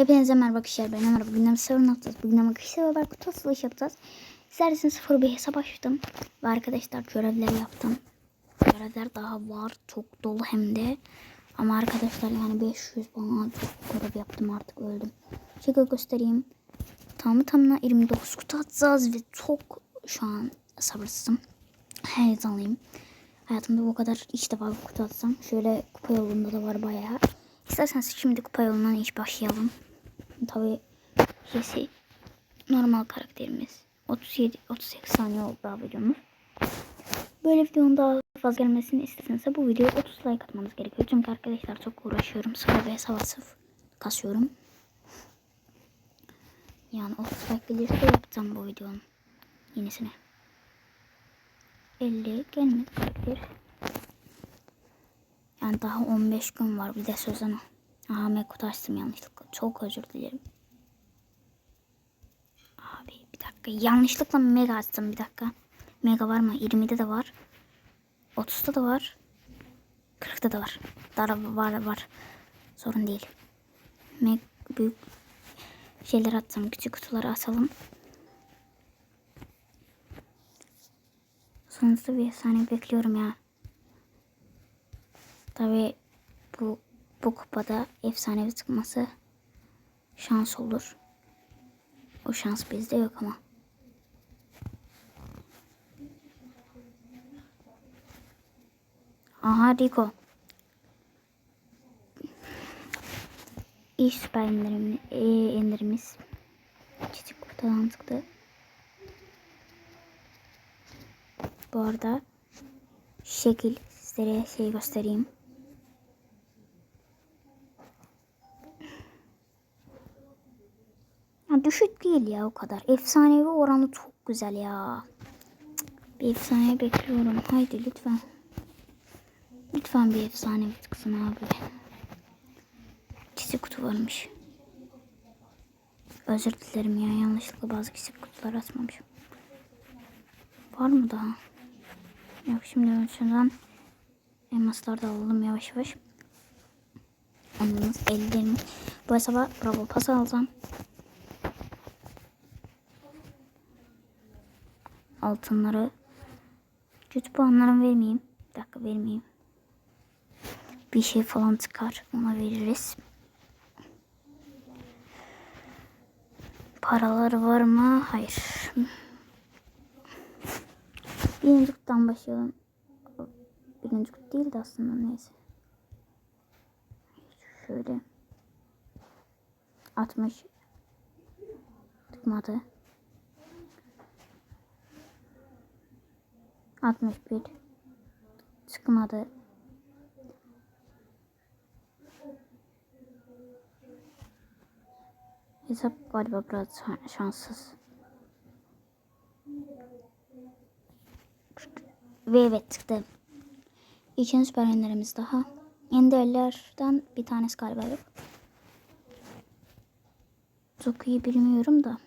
Hepinize merhaba arkadaşlar. Ben Ömer. Bugün sorun yapacağız. Bugün ama kişisel olarak kutu açılışı yapacağız. İsterseniz sıfır bir hesap açtım. Ve arkadaşlar görevler yaptım. Görevler daha var. Çok dolu hem de. Ama arkadaşlar yani 500 bana görev yaptım artık öldüm. Şöyle göstereyim. Tamı tamına 29 kutu atacağız ve çok şu an sabırsızım. Heyecanlıyım. Hayatımda bu kadar ilk defa bir kutu atsam. Şöyle kupa yolunda da var bayağı. İsterseniz şimdi kupa yolundan hiç başlayalım. Tabii Jesse normal karakterimiz. 37 38 saniye oldu daha videomuz. Böyle videonun daha fazla gelmesini isterseniz bu videoya 30 like atmanız gerekiyor. Çünkü arkadaşlar çok uğraşıyorum. Sıfır ve hesaba sıfır kasıyorum. Yani 30 like gelirse yapacağım bu videonun yenisini. 50 gelmedi karakter. Yani daha 15 gün var bir de sözünü. Aha Mekut açtım yanlışlıkla. Çok özür dilerim. Abi bir dakika. Yanlışlıkla mega açtım bir dakika. Mega var mı? 20'de de var. 30'da da var. 40'da da var. Daha var var. Sorun değil. Meg büyük şeyler atsam. Küçük kutuları atalım. Sonuçta bir efsane bekliyorum ya. Tabi bu bu kupada efsanevi çıkması şans olur. O şans bizde yok ama. Aha Rico. İyi süper indirim, e, indirimiz. Küçük kutudan çıktı. Bu arada şekil sizlere şey göstereyim. Düşük değil ya o kadar. Efsanevi oranı çok güzel ya. Bir efsane bekliyorum. Haydi lütfen. Lütfen bir efsanevi çıksın abi. Çizik kutu varmış. Özür dilerim ya yanlışlıkla bazı küçük kutular atmamışım. Var mı daha? Yok şimdi şuradan elmaslar da alalım yavaş yavaş. Anladınız ellerimi. Bu hesaba bravo pas alacağım. Altınları kötü puanlarımı vermeyeyim. Bir dakika vermeyeyim. Bir şey falan çıkar. Ona veririz. Paraları var mı? Hayır. Birinci kutudan başlayalım. Birinci kutu değil de aslında neyse. Şöyle. 60 çıkmadı. 61 çıkmadı. Hesap galiba biraz şanssız. Ve evet çıktı. İkinci süper enderimiz daha. Enderlerden bir tanesi galiba yok. Çok iyi bilmiyorum da.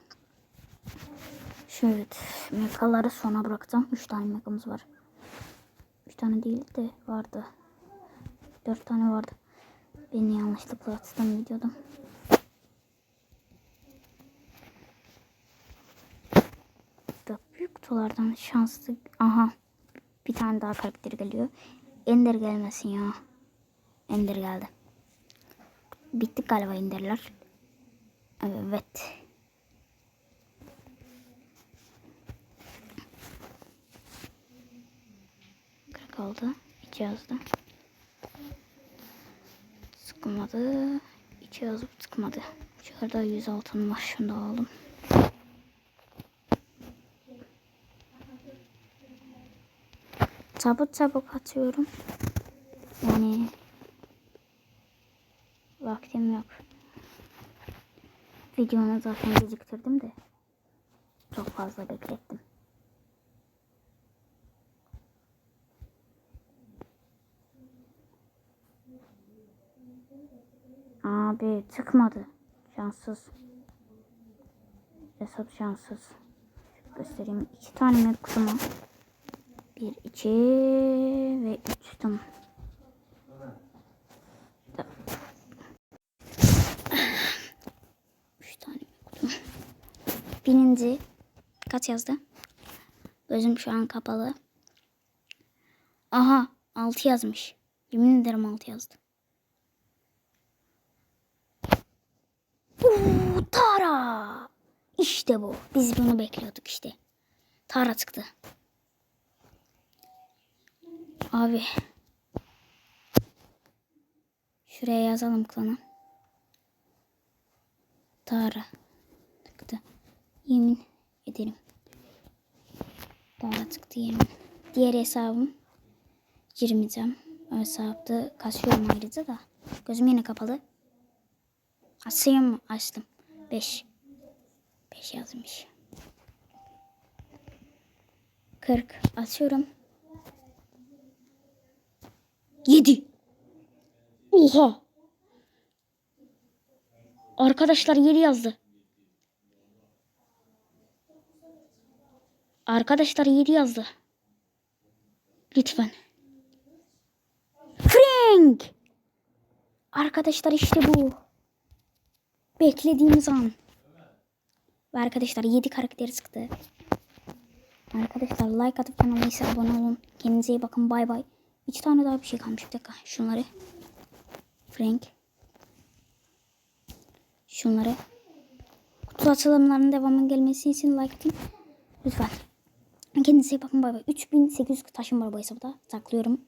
Şöyle mekaları sona bırakacağım. 3 tane mekamız var. 3 tane değil de vardı. 4 tane vardı. Beni yanlışlıkla attım videoda. Da büyük kutulardan şanslı. Aha. Bir tane daha karakter geliyor. Ender gelmesin ya. Ender geldi. Bittik galiba Enderler. Evet. Oldu. İki yazdı. Sıkmadı. İki yazıp sıkmadı. Şurada yüz altın var. Şunu da alalım. Çabuk çabuk atıyorum. Yani vaktim yok. Videonu zaten geciktirdim de çok fazla beklettim. Abi çıkmadı. Şanssız. Hesap şanssız. Göstereyim. iki tane mi kutumu? Bir, iki ve üç. Tamam. Birinci kaç yazdı? Gözüm şu an kapalı. Aha 6 yazmış. Yemin ederim 6 yazdı. Uuu Tara. İşte bu. Biz bunu bekliyorduk işte. Tara çıktı. Abi. Şuraya yazalım klana. Tara çıktı. Yemin ederim. Tara çıktı yemin. Diğer hesabım girmeyeceğim. O hesapta kasıyorum ayrıca da. Gözüm yine kapalı. Açayım mı? Açtım. 5. 5 yazmış. 40. Açıyorum. 7. Oha. Arkadaşlar 7 yazdı. Arkadaşlar 7 yazdı. Lütfen. Frank. Arkadaşlar işte bu. Beklediğimiz an. Ve arkadaşlar 7 karakteri çıktı. Arkadaşlar like atıp kanalıma ise abone olun. Kendinize iyi bakın. Bay bay. 3 tane daha bir şey kalmış. Bir dakika. Şunları. Frank. Şunları. Kutu açılımlarının devamının gelmesi için like atın. Lütfen. Kendinize iyi bakın. Bay bay. 3800 taşım var bu hesapta. Saklıyorum.